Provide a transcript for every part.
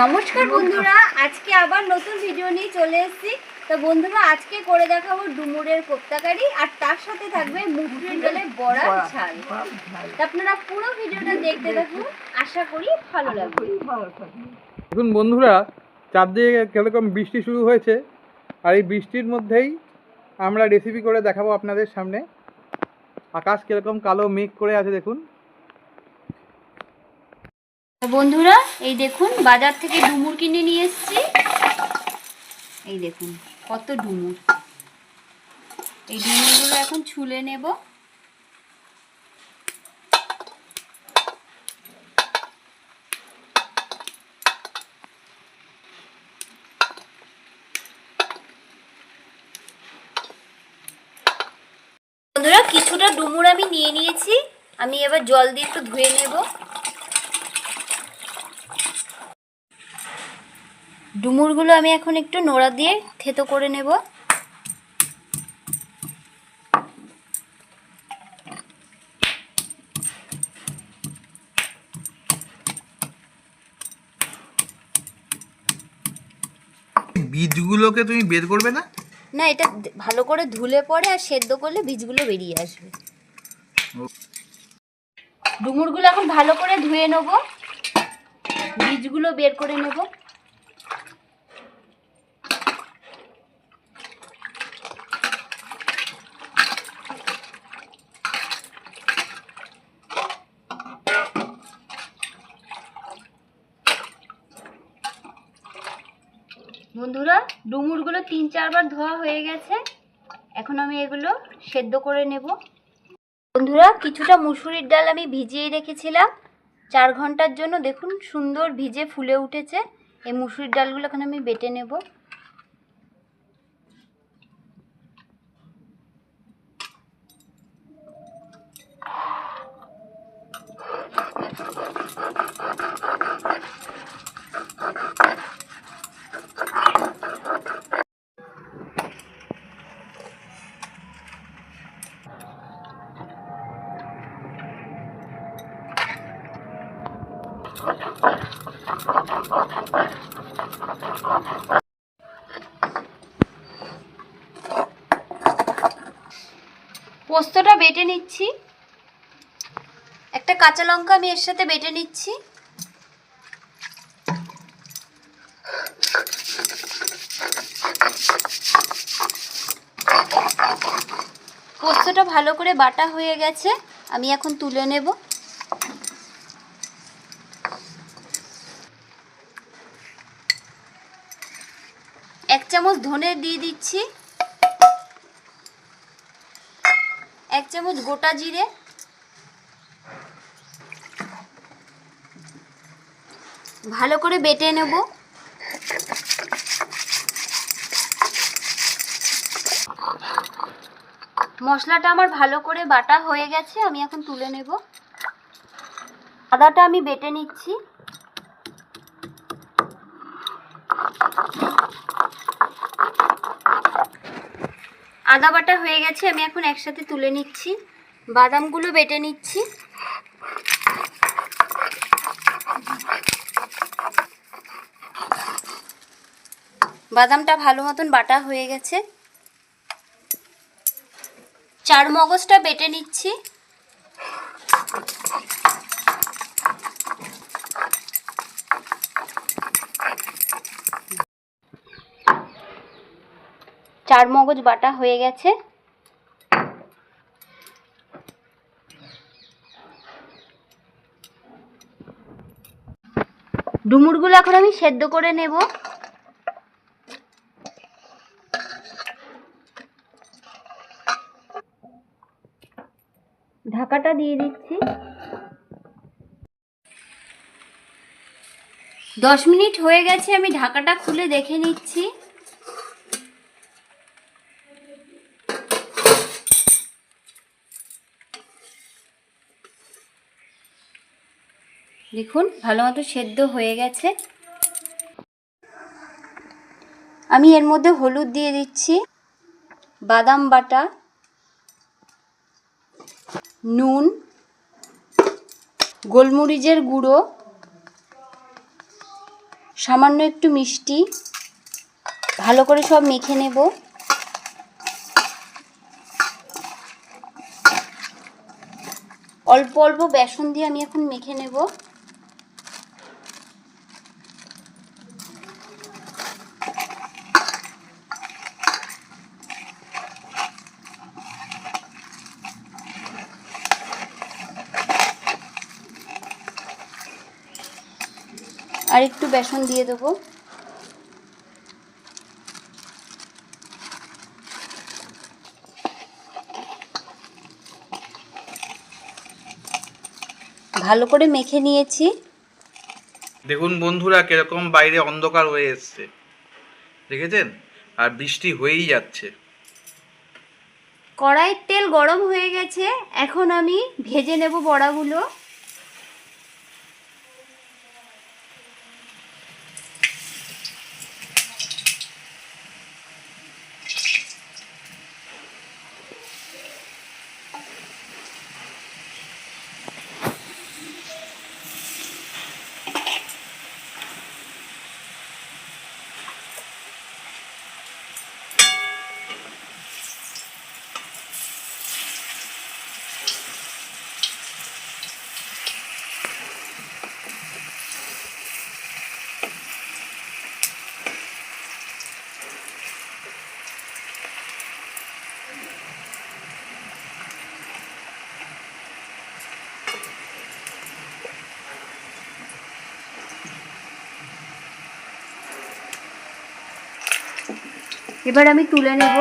নমস্কার বন্ধুরা আজকে আবার নতুন ভিডিও নিয়ে চলে এসেছি। তো বন্ধুরা আজকে করে দেখাবো ডুমুরের কোপ্তাকারি আর তার সাথে থাকবে মুসুরির ডালের বড়া ঝাল। তো আপনারা পুরো ভিডিওটা দেখতে থাকুন আশা করি ভালো লাগবে। দেখুন বন্ধুরা চারদিকে কীরকম বৃষ্টি শুরু হয়েছে আর এই বৃষ্টির মধ্যেই আমরা রেসিপি করে দেখাবো আপনাদের সামনে। আকাশ কীরকম কালো মেঘ করে আছে দেখুন। বন্ধুরা, এই দেখুন, বাজার থেকে ডুমুর কিনে নিয়ে এসেছি। এই দেখুন, কত ডুমুর। এই ডুমুরগুলো এখন ছুলে নেব। বন্ধুরা, কিছুটা ডুমুর আমি নিয়ে নিয়েছি। আমি এবার জল দিয়ে একটু ধুয়ে নেব। ডুমুরগুলো আমি এখন একটু নোড়া দিয়ে থেতো করে নেব। বীজগুলোকে তুমি বের করবে না? না এটা ভালো করে ধুলে পরে আর সেদ্ধ করলে বীজগুলো বেরিয়ে আসবে। ডুমুরগুলো এখন ভালো করে ধুয়ে নেব। বীজগুলো বের করে নেব বন্ধুরা ডুমুরগুলো তিন চারবার ধোয়া হয়ে গেছে। এখন আমি এগুলো সেদ্ধ করে নেব। বন্ধুরা, কিছুটা মুসুরির ডাল আমি ভিজিয়ে রেখেছিলাম। চার ঘণ্টার জন্য দেখুন সুন্দর ভিজে ফুলে উঠেছে। এই মুসুরির ডালগুলো এখন আমি বেটে নেব। পোস্তটা বেটে নিচ্ছি। একটা কাঁচা লঙ্কা আমি এর সাথে বেটে নিচ্ছি। পোস্তটা ভালো করে বাটা হয়ে গেছে, আমি এখন তুলে নেব এক চামচ ধনে দিয়ে দিচ্ছি। এক চামচ গোটা জিরে। ভালো করে বেটে নেব। মশলাটা আমার ভালো করে বাটা হয়ে গেছে, আমি এখন তুলে নেব। আদাটা আমি বেটে নিচ্ছি। আদা বাটা হয়ে গেছে, আমি এখন একসাথে তুলে নিচ্ছি। বাদামগুলো বেটে নিচ্ছি। বাদামটা ভালো মতন বাটা হয়ে গেছে। চার মগজটা বেটে নিচ্ছি। চার মগজ বাটা হয়ে গেছে। ডুমুরগুলো এখন আমি সেদ্ধ করে নেব। ঢাকাটা দিয়ে দিচ্ছি। দশ মিনিট হয়ে গেছে, আমি ঢাকাটা খুলে দেখে নিচ্ছি। দেখুন ভালো মতো সেদ্ধ হয়ে গেছে। আমি এর মধ্যে হলুদ দিয়ে দিচ্ছি, বাদাম বাটা, নুন, গোলমরিচের গুঁড়ো, সামান্য একটু মিষ্টি, ভালো করে সব মেখে নেব। অল্প অল্প বেসন দিয়ে আমি এখন মেখে নেব। আর একটু বেসন দিয়ে দেবো। ভালো করে মেখে নিয়েছি। দেখুন বন্ধুরা কীরকম বাইরে অন্ধকার হয়ে এসছে। দেখেছেন? আর বৃষ্টি হয়েই যাচ্ছে। কড়াইয়ের তেল গরম হয়ে গেছে। এখন আমি ভেজে নেব বড়াগুলো। এবার আমি তুলে নেব।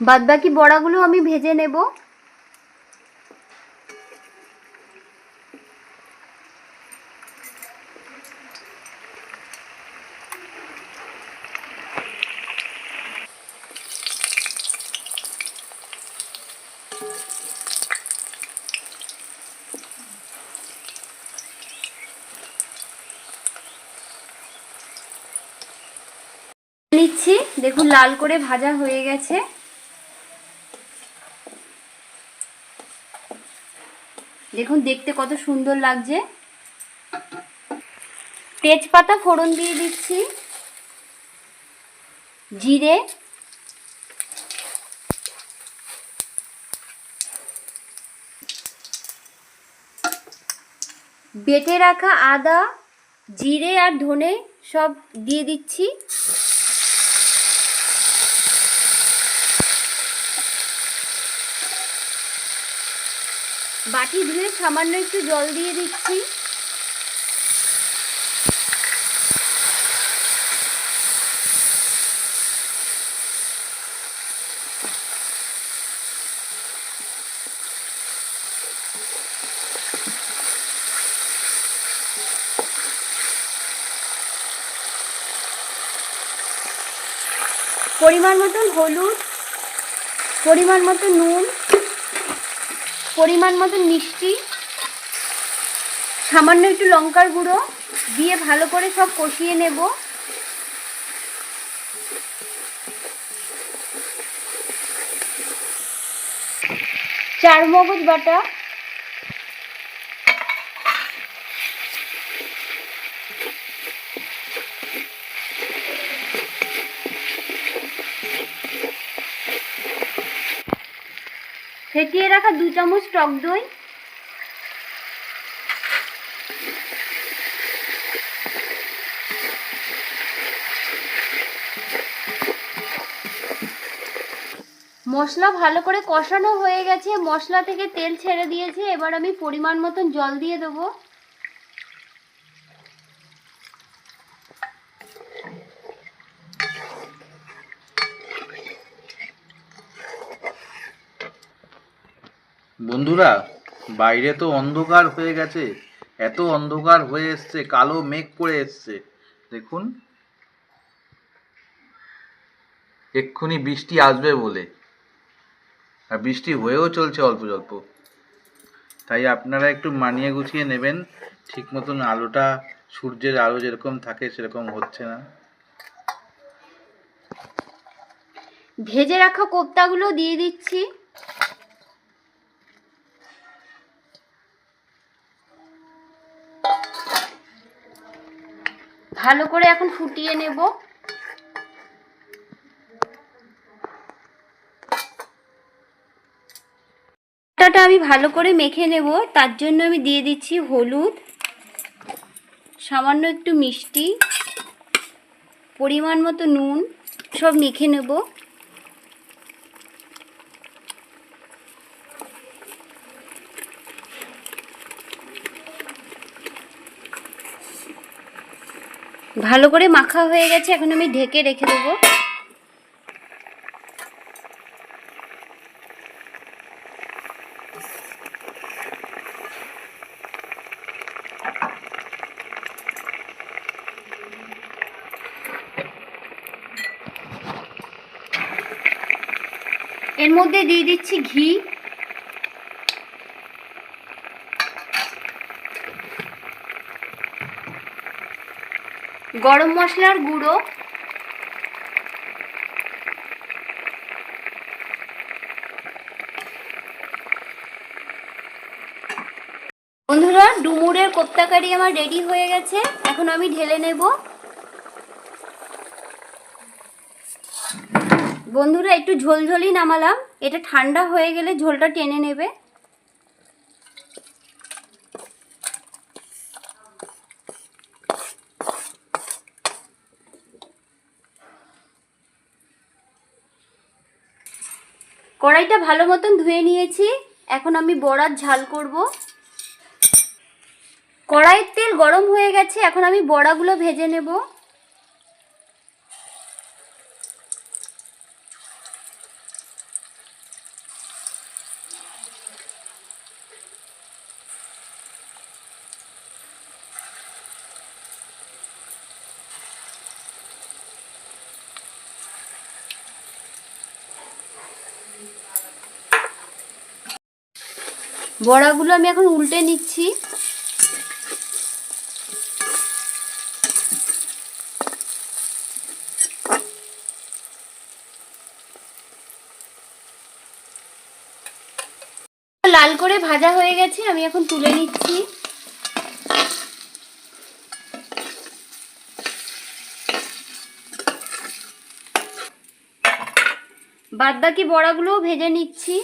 বাদবাকি বড়াগুলো আমি ভেজে নেব। নিচ্ছি। দেখুন, লাল করে ভাজা হয়ে গেছে। দেখুন, দেখতে কত সুন্দর লাগছে। তেজপাতা ফোড়ন দিয়ে দিচ্ছি। জিরে। বেটে রাখা আদা, জিরে আর ধনে সব দিয়ে দিচ্ছি। বাটি ধুয়ে সামান্য একটু জল দিয়ে দিচ্ছি। পরিমাণ মতন হলুদ পরিমাণ মতো নুন পরিমাণ মতো মিষ্টি, সামান্য একটু লঙ্কার গুঁড়ো দিয়ে ভালো করে সব কষিয়ে নেব। চার মগজ বাটা ফেটিয়ে রাখা দু চামচ টক দই। মশলা ভালো করে কষানো হয়ে গেছে, মশলা থেকে তেল ছেড়ে দিয়েছে, এবার আমি পরিমাণ মতন জল দিয়ে দেবো। বন্ধুরা, বাইরে তো অন্ধকার হয়ে গেছে। এত অন্ধকার হয়ে এসছে, কালো মেঘ করে এসছে। দেখুন। এক্ষুনি বৃষ্টি আসবে বলে। আর বৃষ্টি হয়েও চলছে অল্প অল্প তাই আপনারা একটু মানিয়ে গুছিয়ে নেবেন। ঠিক মতন আলোটা, সূর্যের আলো যেরকম থাকে, সেরকম হচ্ছে না। ভেজে রাখা কোপ্তাগুলো দিয়ে দিচ্ছি। ভালো করে এখন ফুটিয়ে নেব। আটাটা আমি ভালো করে মেখে নেব, তার জন্য আমি দিয়ে দিচ্ছি হলুদ, সামান্য একটু মিষ্টি, পরিমাণ মতো নুন, সব মেখে নেব। ভালো করে মাখা হয়ে গেছে, এখন আমি ঢেকে রেখে দেবো। এর মধ্যে দিয়ে দিচ্ছি ঘি। গরম মশলার গুঁড়ো। বন্ধুরা, ডুমুরের কোপ্তাকারি আমার রেডি হয়ে গেছে। এখন আমি ঢেলে নেব। বন্ধুরা, একটু ঝোলঝোলই নামালাম। এটা ঠান্ডা হয়ে গেলে ঝোলটা টেনে নেবে। কড়াইটা ভালো মতন ধুয়ে নিয়েছি। এখন আমি বড়ার ঝাল করব। কড়াইয়ের তেল গরম হয়ে গেছে, এখন আমি বড়াগুলো ভেজে নেব। বড়াগুলো আমি এখন উল্টে নিচ্ছি। লাল করে ভাজা হয়ে গেছে, আমি এখন তুলে নিচ্ছি। বাদ বাকি বড়াগুলোও ভেজে নিচ্ছি।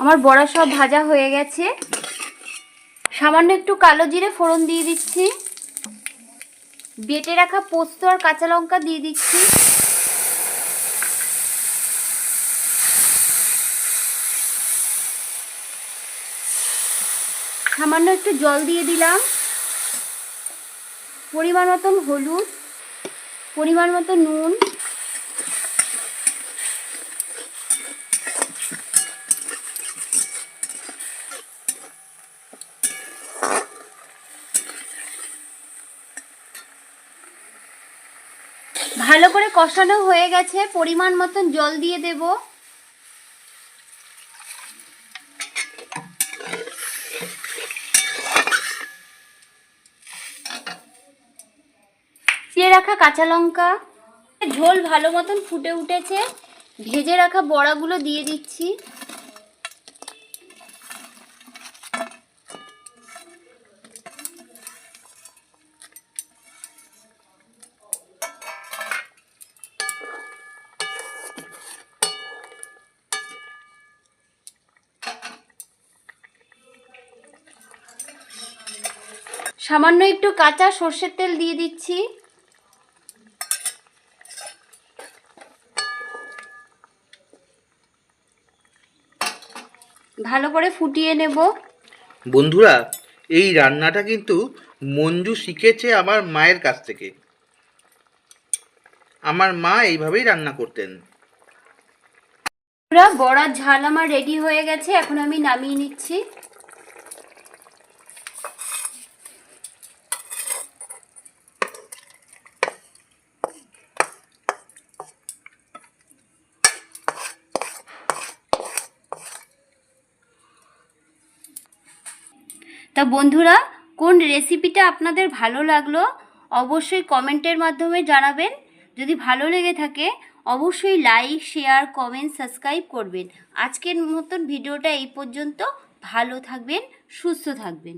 আমার বড়া সব ভাজা হয়ে গেছে। সামান্য একটু কালো জিরে ফোড়ন দিয়ে দিচ্ছি। বেটে রাখা পোস্ত আর কাঁচা লঙ্কা দিয়ে দিচ্ছি। সামান্য একটু জল দিয়ে দিলাম। পরিমাণ মতন হলুদ, পরিমাণ মতো নুন। ভালো করে কষানো হয়ে গেছে, পরিমাণ মতন জল দিয়ে দেব। রাখা কাঁচা লঙ্কা। ঝোল ভালো মতন ফুটে উঠেছে। ভেজে রাখা বড়াগুলো দিয়ে দিচ্ছি। সামান্য একটু কাঁচা সর্ষের তেল দিয়ে দিচ্ছি। ভালো করে ফুটিয়ে নেব। বন্ধুরা এই রান্নাটা কিন্তু মঞ্জু শিখেছে আমার মায়ের কাছ থেকে। আমার মা এইভাবেই রান্না করতেন। বড়ার ঝাল আমার রেডি হয়ে গেছে এখন আমি নামিয়ে নিচ্ছি। তা বন্ধুরা, কোন রেসিপিটা আপনাদের ভালো লাগল, অবশ্যই কমেন্টের মাধ্যমে জানাবেন। যদি ভালো লেগে থাকে, অবশ্যই লাইক শেয়ার কমেন্ট সাবস্ক্রাইব করবেন। আজকের মতন ভিডিওটা এই পর্যন্ত। ভালো থাকবেন, সুস্থ থাকবেন।